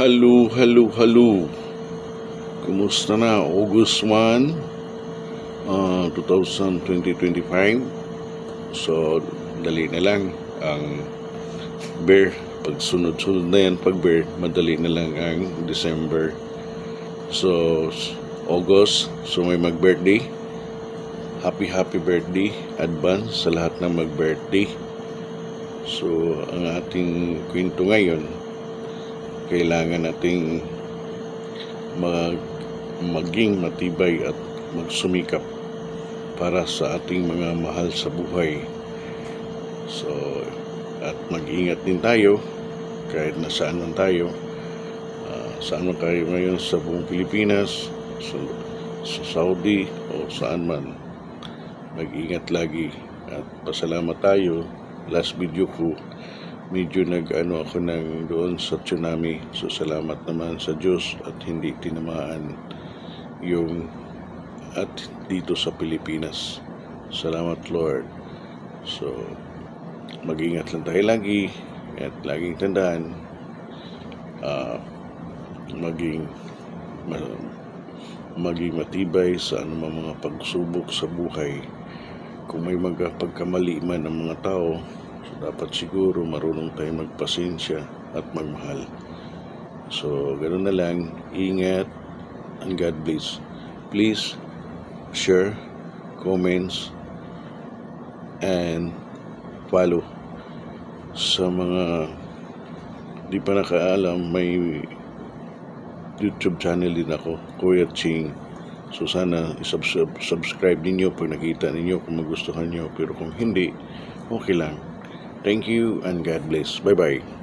Hello, hello, hello. Kumusta na? August 1, uh, 2025. So, dali na lang ang bear. Pag sunod-sunod na yan, pag bear, madali na lang ang December. So, August, so may mag-birthday. Happy, happy birthday. Advance sa lahat ng mag-birthday. So, ang ating kwento ngayon, kailangan nating mag, maging matibay at magsumikap para sa ating mga mahal sa buhay. So, at mag-ingat din tayo kahit nasaan man tayo. Ah, saan man tayo ngayon sa buong Pilipinas, sa, sa Saudi o saan man. Mag-ingat lagi at pasalamat tayo. Last video ko, medyo nag-ano ako ng doon sa tsunami. So salamat naman sa Diyos at hindi tinamaan yung at dito sa Pilipinas. Salamat Lord. So mag-ingat lang tayo lagi at laging tandaan ah, maging ma- maging matibay sa anumang mga pagsubok sa buhay. Kung may mga man ng mga tao, dapat siguro marunong tayong magpasensya at magmahal. So, ganoon na lang. Ingat and God bless. Please share, comments, and follow. Sa mga di pa nakaalam, may YouTube channel din ako, Kuya Ching. So sana subscribe ninyo pag nakita ninyo kung magustuhan nyo. Pero kung hindi, okay lang. Thank you and God bless. Bye-bye.